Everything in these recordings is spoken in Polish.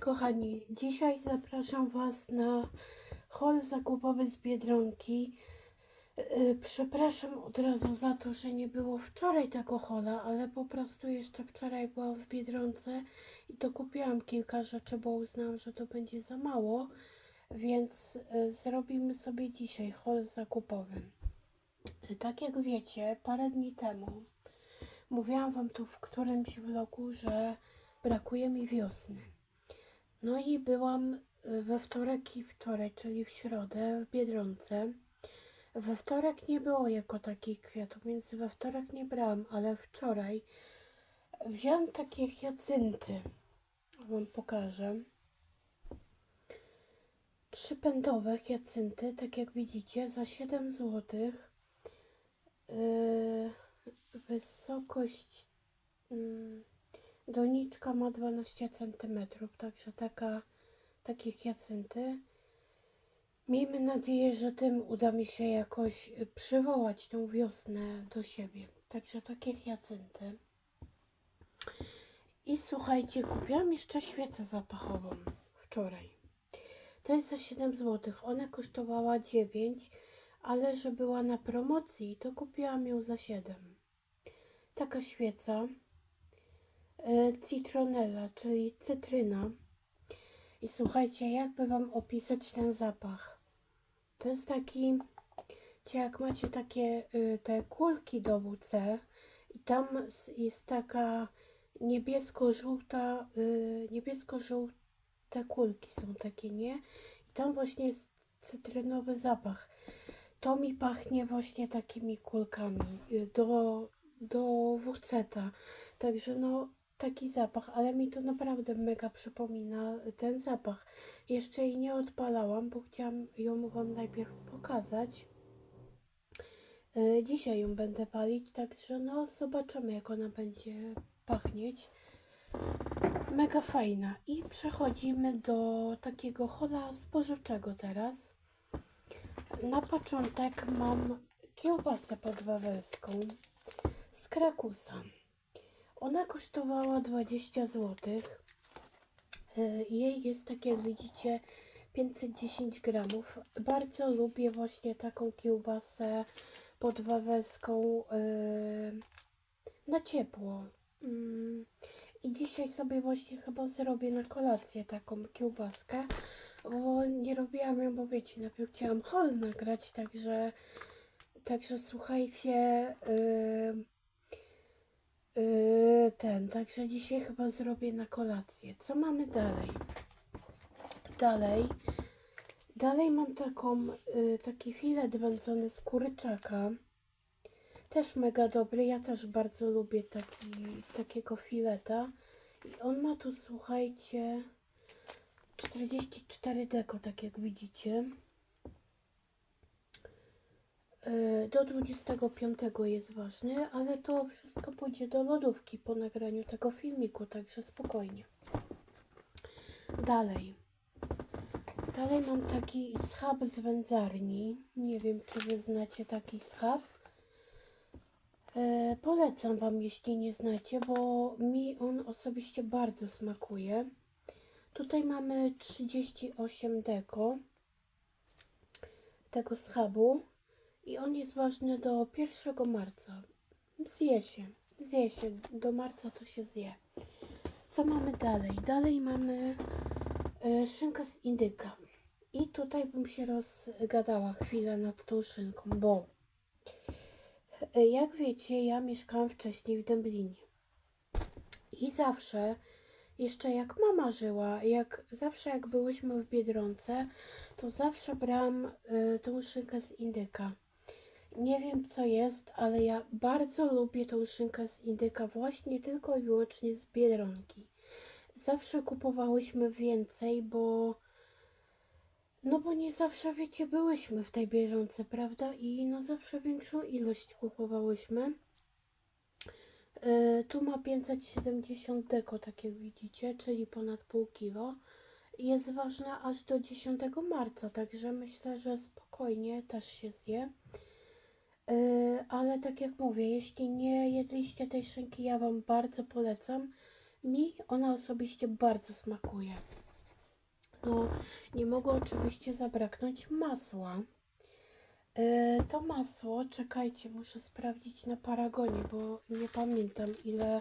Kochani, dzisiaj zapraszam Was na hol zakupowy z Biedronki. Yy, Przepraszam od razu za to, że nie było wczoraj tego hola, ale po prostu jeszcze wczoraj byłam w Biedronce i to kupiłam kilka rzeczy, bo uznałam, że to będzie za mało, więc yy, zrobimy sobie dzisiaj hol zakupowy. Tak jak wiecie, parę dni temu mówiłam Wam tu w którymś vlogu, że brakuje mi wiosny. No i byłam y, we wtorek i wczoraj, czyli w środę w Biedronce. We wtorek nie było jako takich kwiatów, więc we wtorek nie brałam, ale wczoraj wziąłem takie hiacynty. Wam pokażę. Trzypędowe hiacynty, tak jak widzicie, za 7 zł. Yy, wysokość mm, doniczka ma 12 cm, także taka, takie hiacynty. Miejmy nadzieję, że tym uda mi się jakoś y, przywołać tą wiosnę do siebie. Także takie hiacynty. I słuchajcie, kupiłam jeszcze świecę zapachową wczoraj. To jest za 7 zł. Ona kosztowała 9, ale że była na promocji, to kupiłam ją za 7. Taka świeca citronella, czyli cytryna. I słuchajcie, jakby Wam opisać ten zapach? To jest taki, jak macie takie y, te kulki do WC i tam jest taka niebiesko-żółta, y, niebiesko-żółte kulki są takie, nie? I tam właśnie jest cytrynowy zapach. To mi pachnie właśnie takimi kulkami y, do, do WC-ta. Także no, taki zapach, ale mi to naprawdę mega przypomina ten zapach. Jeszcze jej nie odpalałam, bo chciałam ją Wam najpierw pokazać. Y, Dzisiaj ją będę palić, także no zobaczymy jak ona będzie pachnieć. Mega fajna. I przechodzimy do takiego hola spożywczego teraz. Na początek mam kiełbasę podwawelską z Krakusa. Ona kosztowała 20 zł. Jej jest, tak jak widzicie, 510 gramów. Bardzo lubię właśnie taką kiełbasę podwawelską yy, na ciepło. Mm. I dzisiaj sobie właśnie chyba zrobię na kolację taką kiełbaskę, bo nie robiłam ją, bo wiecie, najpierw chciałam hol nagrać, także, także słuchajcie, yy, yy, ten, także dzisiaj chyba zrobię na kolację. Co mamy dalej? Dalej, dalej mam taką, yy, taki filet wędzony z kurczaka. Też mega dobry, ja też bardzo lubię taki, takiego fileta. I on ma tu, słuchajcie, 44 deko, tak jak widzicie. Yy, Do 25 jest ważny, ale to wszystko pójdzie do lodówki po nagraniu tego filmiku, także spokojnie. Dalej. Dalej mam taki schab z wędzarni. Nie wiem, czy wy znacie taki schab. E, polecam Wam, jeśli nie znacie, bo mi on osobiście bardzo smakuje. Tutaj mamy 38 deko tego schabu i on jest ważny do 1 marca. Zje się, zje się, do marca to się zje. Co mamy dalej? Dalej mamy e, szynkę z indyka. I tutaj bym się rozgadała chwilę nad tą szynką, bo E, Jak wiecie, ja mieszkałam wcześniej w Dęblinie. I zawsze, jeszcze jak mama żyła, jak zawsze jak byłyśmy w Biedronce, to zawsze brałam y, tą szynkę z indyka. Nie wiem co jest, ale ja bardzo lubię tą szynkę z indyka właśnie tylko i wyłącznie z Biedronki. Zawsze kupowałyśmy więcej, bo no bo nie zawsze, wiecie, byłyśmy w tej Biedronce, prawda? I no zawsze większą ilość kupowałyśmy. Yy, tu ma 570 deko, tak jak widzicie, czyli ponad pół kilo. Jest ważna aż do 10 marca, także myślę, że spokojnie też się zje. Yy, ale tak jak mówię, jeśli nie jedliście tej szynki, ja Wam bardzo polecam. Mi ona osobiście bardzo smakuje. No, nie mogło oczywiście zabraknąć masła. E, to masło, czekajcie, muszę sprawdzić na paragonie, bo nie pamiętam ile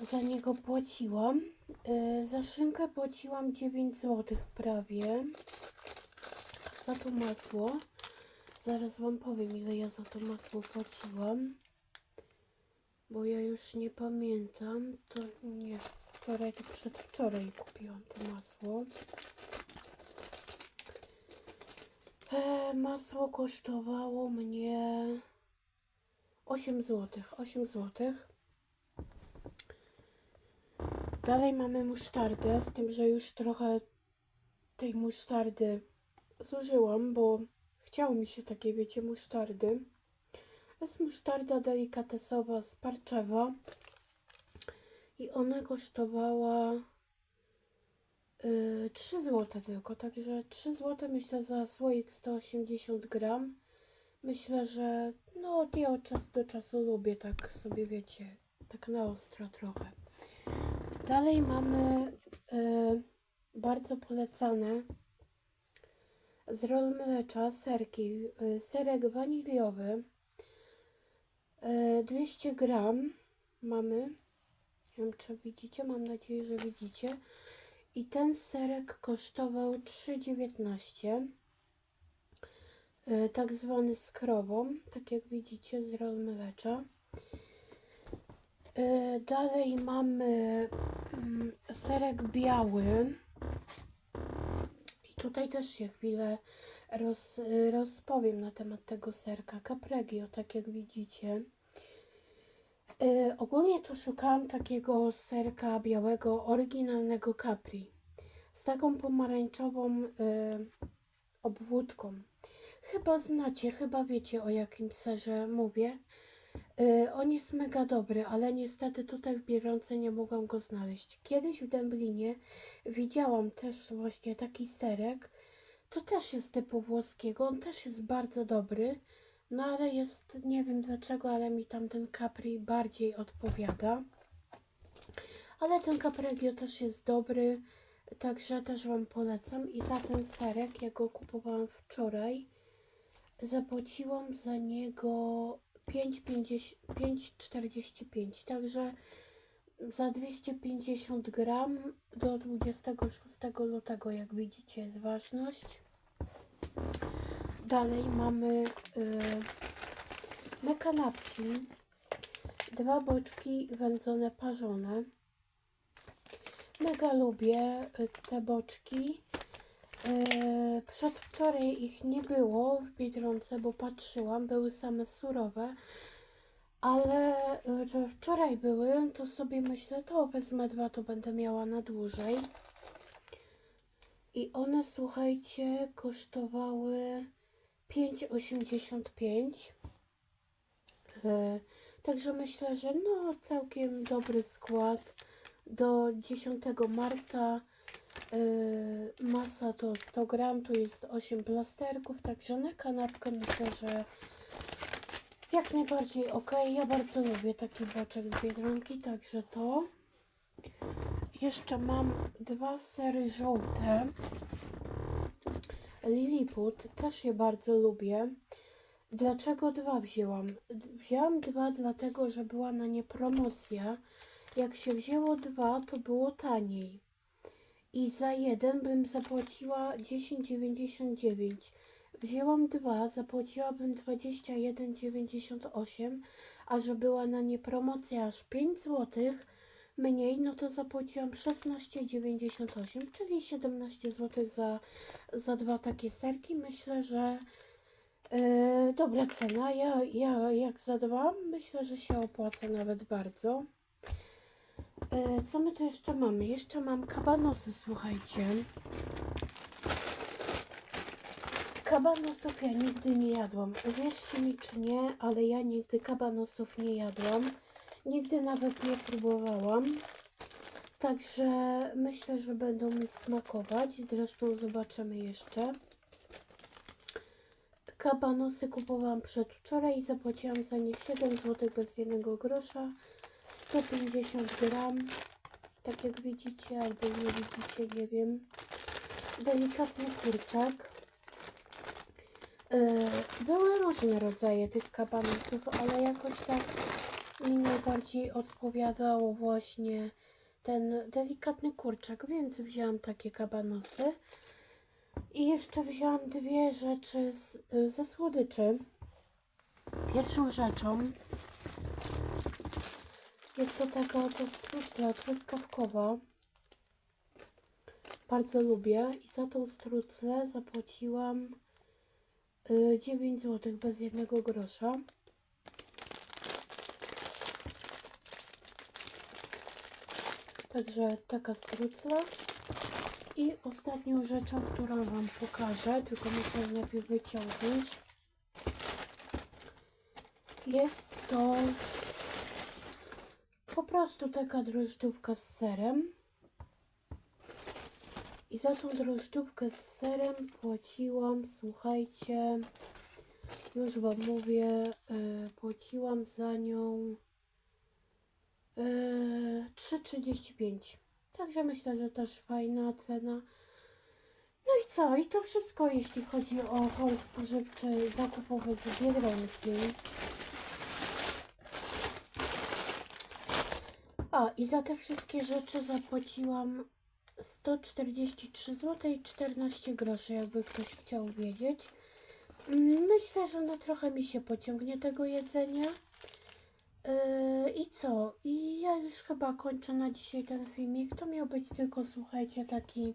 za niego płaciłam. E, za szynkę płaciłam 9 zł prawie. Za to masło. Zaraz wam powiem ile ja za to masło płaciłam. Bo ja już nie pamiętam. To nie wczoraj, to przedwczoraj kupiłam to masło. E, masło kosztowało mnie 8 zł. 8 zł. Dalej mamy musztardę, z tym, że już trochę tej musztardy zużyłam, bo chciało mi się takie, wiecie, musztardy. Jest musztarda delikatesowa z Parczewa i ona kosztowała y, 3 zł tylko, także 3 zł myślę za słoik 180 gram. Myślę, że no ja od czasu do czasu lubię tak sobie, wiecie, tak na ostro trochę. Dalej mamy y, bardzo polecane z rol mlecza serki. Y, serek waniliowy. y, 200 gram mamy. Nie wiem, czy widzicie. Mam nadzieję, że widzicie. I ten serek kosztował 3,19. Y, Tak zwany skrobą. Tak jak widzicie z rol mlecza. Y, Dalej mamy mm, serek biały. Tutaj też się chwilę roz, rozpowiem na temat tego serka Capregio, tak jak widzicie. Y, ogólnie to szukałam takiego serka białego, oryginalnego Capri. Z taką pomarańczową y, obwódką. Chyba znacie, chyba wiecie o jakim serze mówię. Y, on jest mega dobry, ale niestety tutaj w Biedronce nie mogłam go znaleźć. Kiedyś w Dęblinie widziałam też właśnie taki serek. To też jest typu włoskiego, on też jest bardzo dobry. No ale jest, nie wiem dlaczego, ale mi tam ten Capri bardziej odpowiada. Ale ten Capregio też jest dobry, także też Wam polecam. I za ten serek, ja go kupowałam wczoraj, zapłaciłam za niego 5,50 5,45, także za 250 gram do 26 lutego, jak widzicie, jest ważność. Dalej mamy y, na kanapki dwa boczki wędzone parzone. Mega lubię y, te boczki. Yy, przedwczoraj ich nie było w Biedronce, bo patrzyłam, były same surowe. Ale y, że wczoraj były, to sobie myślę, to wezmę dwa, to będę miała na dłużej. I one, słuchajcie, kosztowały 5,85. Yy, Także myślę, że no całkiem dobry skład. Do 10 marca yy, masa to 100 gram, tu jest 8 plasterków, także na kanapkę myślę, że jak najbardziej ok. Ja bardzo lubię taki boczek z Biedronki, także to. Jeszcze mam dwa sery żółte. Lilliput, też je bardzo lubię. Dlaczego dwa wzięłam? Wzięłam dwa dlatego, że była na nie promocja. Jak się wzięło dwa, to było taniej. I za jeden bym zapłaciła 10,99. Wzięłam dwa, zapłaciłabym 21,98, a że była na nie promocja aż 5 zł mniej, no to zapłaciłam 16,98, czyli 17 zł za, za dwa takie serki. Myślę, że e, dobra cena. Ja, ja jak za dwa, myślę, że się opłaca nawet bardzo. E, co my tu jeszcze mamy? Jeszcze mam kabanosy, słuchajcie. Kabanosów ja nigdy nie jadłam. Uwierzcie mi czy nie, ale ja nigdy kabanosów nie jadłam. Nigdy nawet nie próbowałam. Także myślę, że będą mi smakować. Zresztą zobaczymy jeszcze. Kabanosy kupowałam przedwczoraj i zapłaciłam za nie 7 zł bez jednego grosza. 150 gram. Tak jak widzicie, albo nie widzicie, nie wiem. delikatny kurczak. Yy, Były różne rodzaje tych kabanosów, ale jakoś tak mi najbardziej odpowiadał właśnie ten delikatny kurczak, więc wzięłam takie kabanosy. I jeszcze wzięłam dwie rzeczy z, ze słodyczy. Pierwszą rzeczą jest to taka oto strucla truskawkowa. Bardzo lubię i za tą struclę zapłaciłam y, 9 zł bez jednego grosza. Także taka strucla. I ostatnią rzeczą, którą Wam pokażę, tylko muszę najpierw wyciągnąć, jest to po prostu taka drożdżówka z serem. I za tą drożdżówkę z serem płaciłam, słuchajcie, już Wam mówię, yy, płaciłam za nią yy, 3,35. Także myślę, że też fajna cena. No i co? I to wszystko, jeśli chodzi o hol spożywczy zakupowy z Biedronki. A, i za te wszystkie rzeczy zapłaciłam 143 zł i 14 groszy, jakby ktoś chciał wiedzieć. Mm, Myślę, że no trochę mi się pociągnie tego jedzenia. Yy, I co? I ja już chyba kończę na dzisiaj ten filmik. To miał być tylko, słuchajcie, taki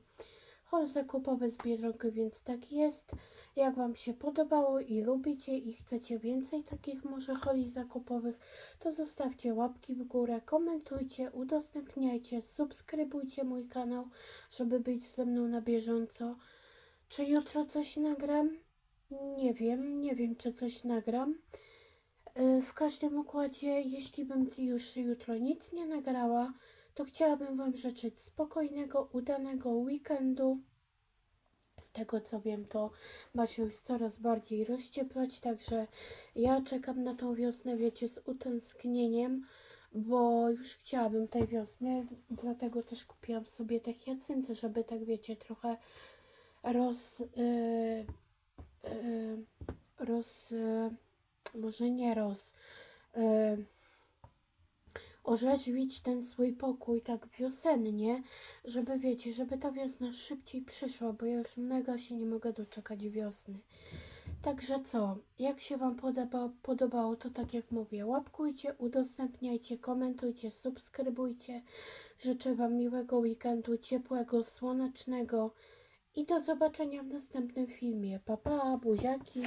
haul zakupowy z Biedronki, więc tak jest. Jak Wam się podobało i lubicie i chcecie więcej takich może holi zakupowych, to zostawcie łapki w górę, komentujcie, udostępniajcie, subskrybujcie mój kanał, żeby być ze mną na bieżąco. Czy jutro coś nagram? Nie wiem, nie wiem, czy coś nagram. Y, W każdym układzie, jeśli bym już jutro nic nie nagrała, to chciałabym Wam życzyć spokojnego, udanego weekendu. Z tego co wiem, to ma się już coraz bardziej rozcieplać, także ja czekam na tą wiosnę, wiecie, z utęsknieniem, bo już chciałabym tej wiosny, dlatego też kupiłam sobie te hiacynty, żeby tak, wiecie, trochę roz... Yy, yy, roz... Yy, może nie roz, y, orzeźwić ten swój pokój tak wiosennie, żeby wiecie, żeby ta wiosna szybciej przyszła, bo ja już mega się nie mogę doczekać wiosny. Także co, jak się Wam podoba, podobało, to tak jak mówię, łapkujcie, udostępniajcie, komentujcie, subskrybujcie. Życzę Wam miłego weekendu, ciepłego, słonecznego i do zobaczenia w następnym filmie. Pa, pa, buziaki!